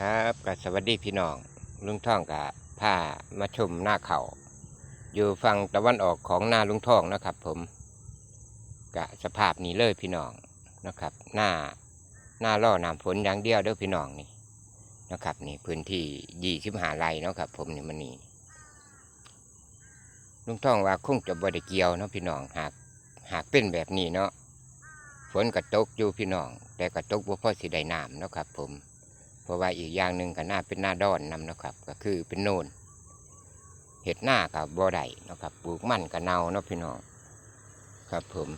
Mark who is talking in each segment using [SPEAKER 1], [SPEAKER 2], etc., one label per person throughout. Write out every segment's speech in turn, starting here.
[SPEAKER 1] ครับกับสวัสดีพี่น้อง ลุงท่องกับผ้ามาชมหน้าเขาอยู่ฝั่งตะวันออกของหน้าลุงท่องนะครับ ผมกะสภาพนี้เลยพี่น้องนะครับ หน้าหน้าล่อน้ำฝนอย่างเดียวเด้อพี่น้องนี่นะครับ นี่พื้นที่ยี่สิบหาไร่เนาะครับ ผมนี่มันนี่ลุงท่องว่าคงจะบ่ได้เกียวเนาะพี่น้องหากหากเป็นแบบนี้เนาะฝนกระตกอยู่พี่น้อง แต่กระตกบ่พ่อสิได้น้ำเนาะครับ ผม เพราะว่าอีกอย่างหนึ่งก็น่าเป็นหน้าดอนนำเนะครับ ก็คือเป็นโนนเห็ดหน้ากับบ่อไดนะครับปลูกมันกับเนาเนาะพี่น้องครับผม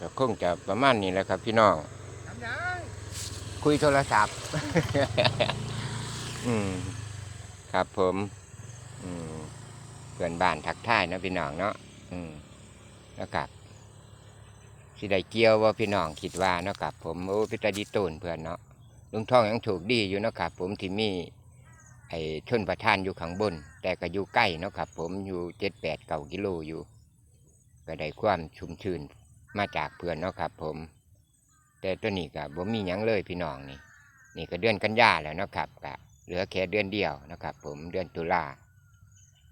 [SPEAKER 1] ก็คงจะประมาณนี้แหละครับ พี่น้องคุยโทรศัพท์ อืมครับผม อืมเพื่อนบ้านทักทายนะพี่น้องเนาะอืมนะครับสิได้เกี่ยวว่าพี่น้องคิดว่าเนาะครับผมโอ้พิตาดีตูนเพื่อนเนาะ ลุงท่องยังถูกดีอยู่นะครับผมที่มีไอ้ชนประทานอยู่ข้างบน แต่ก็อยู่ใกล้นะครับผมอยู่เจ็ดแปดเก้ากิโลอยู่ ก็ได้ความชุ่มชื่นมาจากเพื่อนนะครับผม แต่ตัวนี้ก็บ่มีหยังเลยพี่น้องนี่นี่ก็เดือนกันยาแล้วนะครับก็เหลือแค่เดือนเดียวนะครับ ผมเดือนตุลา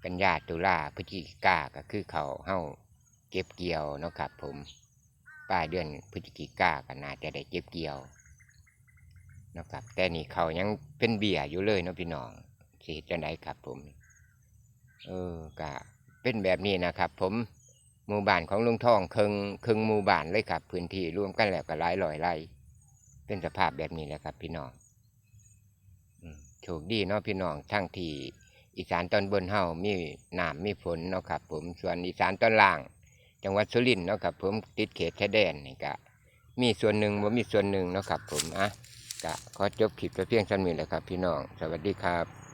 [SPEAKER 1] กันยาตุลาพฤศจิกาก็คือเขาเฮาเก็บเกี่ยวนะครับ ผมปลายเดือนพฤศจิกาก็น่าจะได้เก็บเกี่ยว นะครับ แต่นี่เขายังเป็นเบี้ยอยู่เลยเนาะพี่น้องสิจังไดครับผม เออก็เป็นแบบนี้นะครับ ผมหมู่บ้านของลุงทองครึ่งครึ่งหมู่บ้านเลยครับ พื้นที่รวมกันแล้วก็หลายร้อยไร่เป็นสภาพแบบนี้แหละครับ พี่น้องโชคดีเนาะพี่น้องทั้งที่อีสานตอนบนเฮามีน้ำมีฝนเนาะครับ ผมส่วนอีสานตอนล่าง จังหวัดสุรินทร์เนาะครับ ผมติดเขตชายแดนนี่ก็มีส่วนหนึ่งบ่มีส่วนหนึ่งเนาะครับ ผมอะ กะขอจบคลิปไปเพียงสั้นนี้แหละครับ พี่น้อง สวัสดีครับ